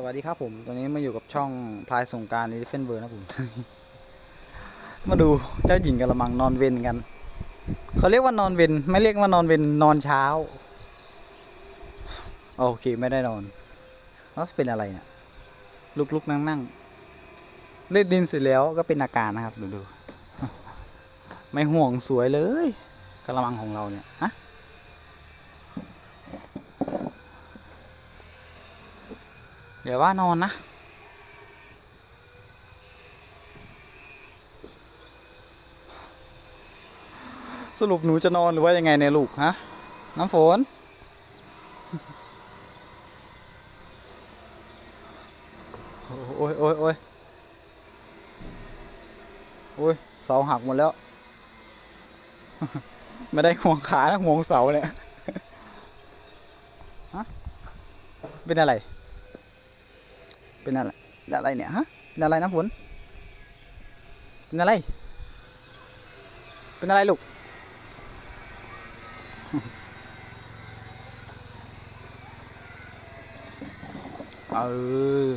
สวัสดีครับผมตอนนี้มาอยู่กับช่องพลายสงการอีเฟนเบอร์นะผม มาดูเจ้าหญิงกระมังนอนเวนกัน เขาเรียกว่านอนเวนไม่เรียกว่านอนเวนนอนเช้า โอเคไม่ได้นอนแล้วเป็นอะไรเนี่ยลุกลุกนั่งนั่งเล่นดินเสร็จแล้วก็เป็นอาการนะครับดูดูไม่ห่วงสวยเลยกระมังของเราเนี่ยฮะ เดี๋ยวว่านอนนะ สรุปหนูจะนอนหรือว่ายังไงเนี่ยลูกฮะ น้ำฝน โอ้ยโอ้ยโอ้ยโอ้ยเสาหักหมดแล้ว ไม่ได้ห่วงขาห่วงเสาเนี่ยฮะเป็นอะไร เป็นอะไรอะไรเนี่ยฮะเป็นอะไรนะฝนเป็นอะไร เป็นอะไรลูกเออ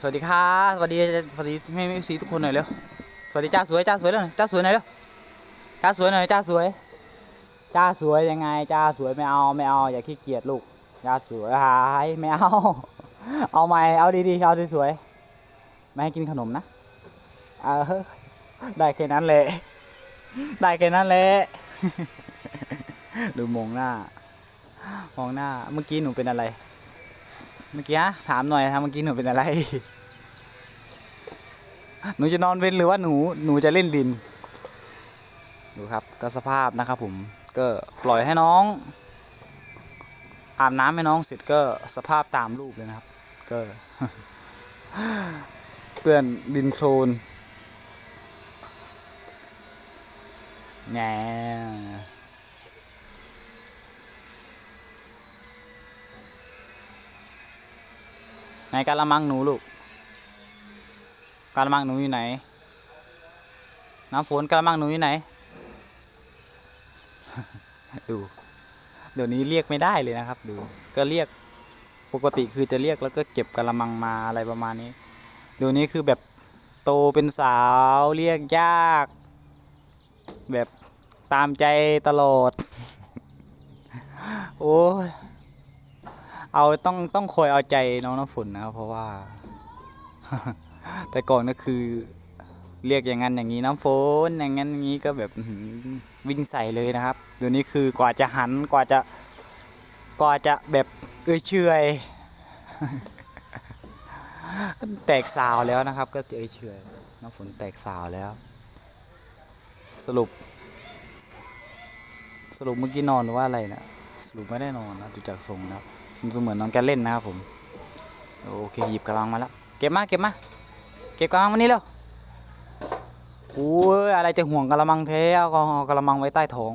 สวัสดีค่ะสวัสดีสวัสดีไม่ไม่สีทุกคนหน่อยเร็วสวัสดีจ้าสวยจ้าสวยเลยจ้าสวยหน่อยเร็วจ้าสวยหน่อยจ้าสวยจ้าสวยยังไงจ้าสวยไม่เอาไม่เอาอย่าขี้เกียจลูก จ้าสวยหายไม่เอา เอาใหม่ เอาดีๆ เอาสวยๆ ไม่ให้กินขนมนะ เออ ได้แค่นั้นแหละ ได้แค่นั้นแหละ ดูมองหน้า มองหน้า เมื่อกี้หนูเป็นอะไร เมื่อกี้ฮะถามหน่อยครับเมื่อกี้หนูเป็นอะไร หนูจะนอนเว้นหรือว่าหนู หนูจะเล่นดิน ดูครับก็สภาพนะครับผม ก็ปล่อยให้น้อง อาบน้ำให้น้องเสร็จก็สภาพตามรูปเลยนะครับ ก็เปื้อนดินโคลนแง่ไหนกะละมังหนูลูกกะละมังหนูอยู่ไหน น้ำฝนกะละมังหนูอยู่ไหน ดู เดี๋ยวนี้เรียกไม่ได้เลยนะครับ ดู ก็เรียกปกติคือจะเรียกแล้วก็เก็บกระมังมาอะไรประมาณนี้เดี๋ยวนี้คือแบบโตเป็นสาวเรียกยาก แบบตามใจตลอด โอ้ยเอาต้องต้องคอยเอาใจน้องน้ำฝนนะครับเพราะว่า แต่ก่อนก็คือ เรียกอย่างนั้นอย่างนี้น้ำฝนอย่างนั้นอย่างนี้ก็แบบวิ่งใส่เลยนะครับเดี๋ยวนี้คือกว่าจะหันกว่าจะกว่าจะแบบเอ้ยเชยแตกสาวแล้วนะครับ ก็เอ้ยเชยน้ำฝนแตกสาวแล้ว สรุป สรุปเมื่อกี้นอนหรือว่าอะไรนะสรุปไม่ได้นอนนะดูจากทรงนะครับดูเหมือนน้องแกเล่นนะครับผมโอเคหยิบกระมังมาแล้วเก็บมาเก็บมาเก็บกระมังมานี่เร็ว อ้ยอะไรจะห่วงกะละมังแท้เอาก็เอากะละมังไว้ใต้ท้อง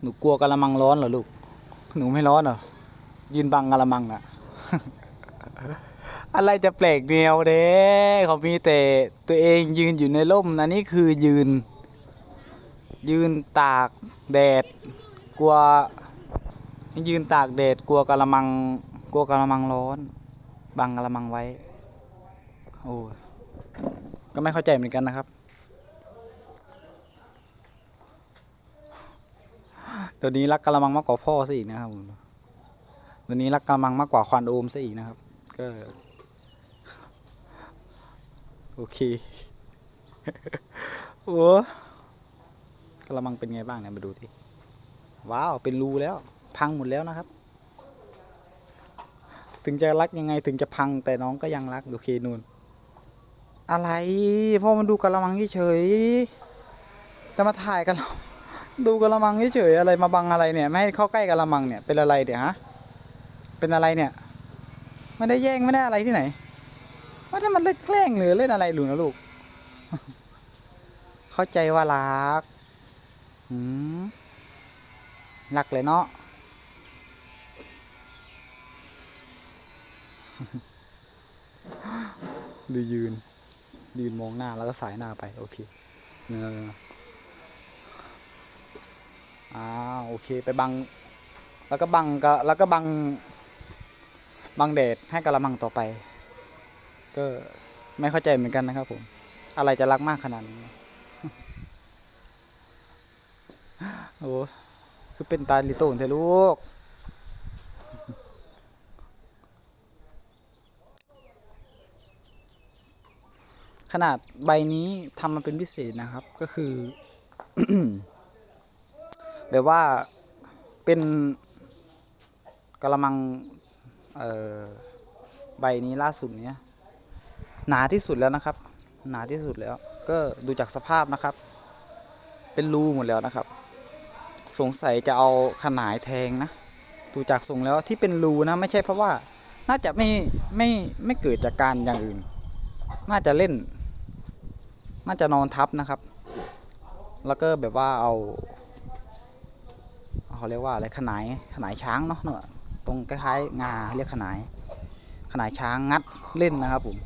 หนูกลัวกะละมังร้อนเหรอลูก หนูไม่ร้อนเหรอยืนบังกะละมังน่ะ อะไรจะแปลกแนวเด้เขามีแต่ตัวเองยืนอยู่ในร่มอันนี้คือยืน ยืนตากแดด กลัว ยืนตากแดดกลัวกะละมัง กลัวกะละมังร้อน บังกะละมังไว้ โอ้ก็ไม่เข้าใจเหมือนกันนะครับ ตัวนี้รักกะละมังมากกว่าพ่อซะอีกนะครับตัวนี้รักกะละมังมากกว่าควานโอมซะอีกนะครับ ก็ โอเคโอ้กระมังเป็นไงบ้างเนี่ยมาดูดิว้าว เป็นรูแล้ว พังหมดแล้วนะครับ ถึงจะรักยังไงถึงจะพังแต่น้องก็ยังรักโอเคนูนอะไรพ่อมันดูกระมังเฉยจะมาถ่ายกันดูกระมังเฉยอะไรมาบังอะไรเนี่ย ไม่ให้เข้าใกล้กระมังเนี่ยเป็นอะไรเดี๋ยวฮะเป็นอะไรเนี่ย ไม่ได้แย่งไม่ได้อะไรที่ไหน ว่าถ้ามันเล่นแกล้งหรือเล่นอะไรหรือนะลูก เข้าใจว่ารักหืมรักเลยเนาะดูยืน ยืนมองหน้าแล้วก็สายหน้าไป โอเคเอออ่าโอเคไปบัง แล้วก็บังก็แล้วก็บัง บังแดดให้กระมังต่อไป ก็ไม่เข้าใจเหมือนกันนะครับผม อะไรจะรักมากขนาดนี้โอ้คือเป็นตาลิโต้นเถอะลูก ขนาดใบนี้ทำมาเป็นพิเศษนะครับ ก็คือ แบบว่าเป็นกระมัง เอ่อ ใบนี้ล่าสุดเนี้ย หนาที่สุดแล้วนะครับ หนาที่สุดแล้ว ก็ดูจากสภาพนะครับ เป็นรูหมดแล้วนะครับ สงสัยจะเอาขนายแทงนะ ดูจากทรงแล้วที่เป็นรูนะ ไม่ใช่เพราะว่า น่าจะไม่ไม่ไม่เกิดจากการอย่างอื่น น่าจะเล่น น่าจะนอนทับนะครับ แล้วก็แบบว่าเอาเขาเรียกว่าอะไรขนายขนายช้างเนาะเนอะตรงคล้ายๆงาเรียกขนายขนายช้างงัดเล่นนะครับผม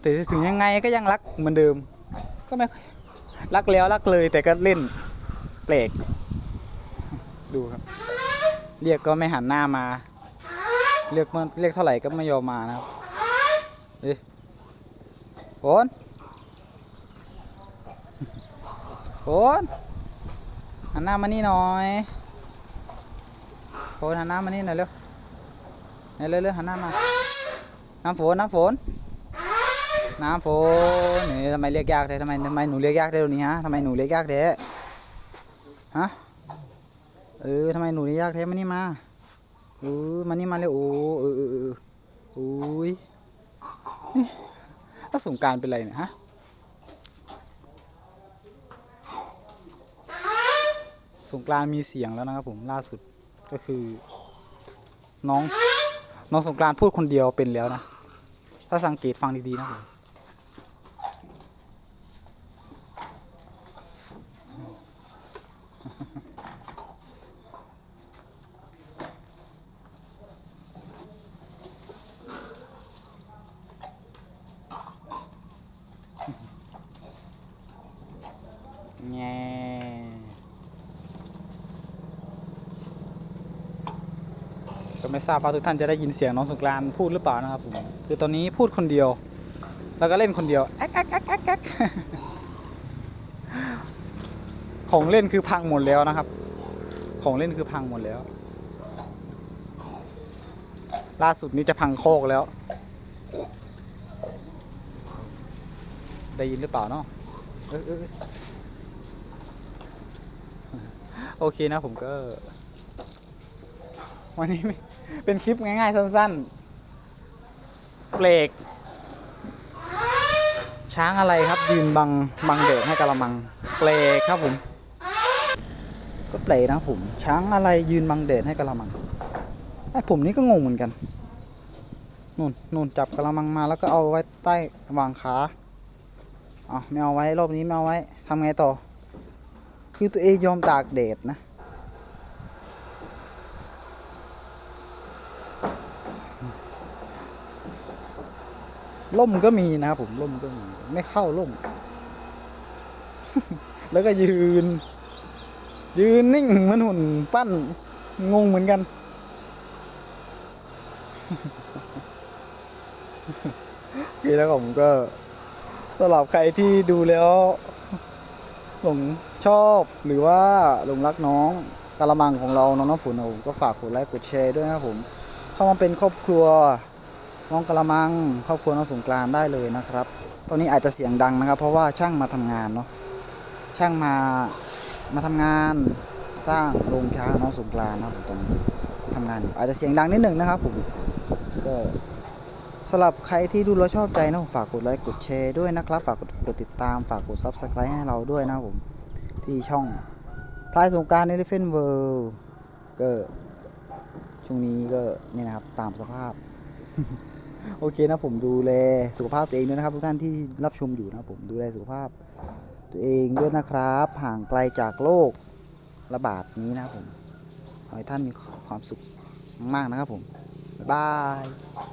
แต่ถึงยังไงก็ยังรักเหมือนเดิม ก็ไม่รักแล้วรักเลยแต่ก็เล่นแปลก ดูครับ เรียกก็ไม่หันหน้ามา เรียกมันเรียกเท่าไหร่ก็ไม่ยอมมานะครับเอ้ยฝนฝนหันหน้ามานี่หน่อยฝนหันหน้ามานี่หน่อยเร็วเร็วเร็วเร็วหันหน้ามาน้ำฝนน้ำฝน น้ำฝนนี่ทำไมเรียกยากแท้ทำไมทำไมหนูเรียกยากแท้ตรงนี้ฮะทำไมหนูเรียกยากแท้ฮะเออทำไมหนูเรียกยากแท้มานี่มาเออมานี่มาเร็วโอ้เออเออเออโอ้ยนี่แล้วสงกรารเป็นไรเนี่ยฮะสงกรานมีเสียงแล้วนะครับผมล่าสุดก็คือ น้องน้องสงกรานพูดคนเดียวเป็นแล้วนะ ถ้าสังเกตฟังดีๆนะผม ไม่ทราบว่าทุกท่านจะได้ยินเสียงน้องสงกรานพูดหรือเปล่านะครับผมคือตอนนี้พูดคนเดียว แล้วก็เล่นคนเดียวแอ๊กแอ๊กแอ๊กแอ๊กแอ๊กของเล่นคือพังหมดแล้วนะครับ ของเล่นคือพังหมดแล้ว ล่าสุดนี้จะพังโคกแล้ว ได้ยินหรือเปล่าเนาะเอโอเคนะผมก็ วันนี้ เป็นคลิปง่ายๆ สั้นๆเบรกช้างอะไรครับ ยืนบังบังเดดให้กระมังเปลกครับผม ก็เปลกนะผม ช้างอะไรยืนบังเดดให้กระมังไอ้ผมนี่ก็งงเหมือนกันนู่นนู่นจับกระมังมาแล้วก็เอาไว้ใต้วางขาอ๋อไม่เอาไว้รอบนี้ไม่เอาไว้ทำไงต่อ คือตัวเองยอมตากแดดนะ ล่มก็มีนะครับผมล่มก็มี ไม่เข้าล่ม แล้วก็ยืน ยืนนิ่งเหมือนหุ่นปั้น งงเหมือนกัน โอเคแล้วผมก็สำหรับใครที่ดูแล้วหลงชอบหรือว่าหลงรักน้องกะละมังของเราน้องน้ำฝนนะผมก็ฝากกดไลค์กดแชร์ด้วยนะครับผม เข้ามาเป็นครอบครัว น้องกะละมังครอบครัวน้องสงกรานได้เลยนะครับ ตอนนี้อาจจะเสียงดังนะครับ เพราะว่าช่างมาทำงานเนาะช่างมามาทำงานสร้างโรงช้างน้องสงกรานนะครับผมตอนนี้ทำงานอาจจะเสียงดังนิดหนึ่งนะครับผมก็สำหรับใครที่ดูแล้วชอบใจนะผมฝากกดไลค์กดแชร์ด้วยนะครับ ฝากกดกดติดตามฝากกด subscribe ให้เราด้วยนะผม ที่ช่องพลายสงการในเลฟเฟนเวิลด์ก็ช่วงนี้ก็นี่นะครับตามสภาพ โอเคนะผมดูแลสุขภาพตัวเองด้วยนะครับ ทุกท่านที่รับชมอยู่นะผมดูแลสุขภาพ ตัวเองด้วยนะครับ ห่างไกลจากโรคระบาดนี้นะผมขอให้ท่านมีความสุขมากนะครับผมบ๊ายบาย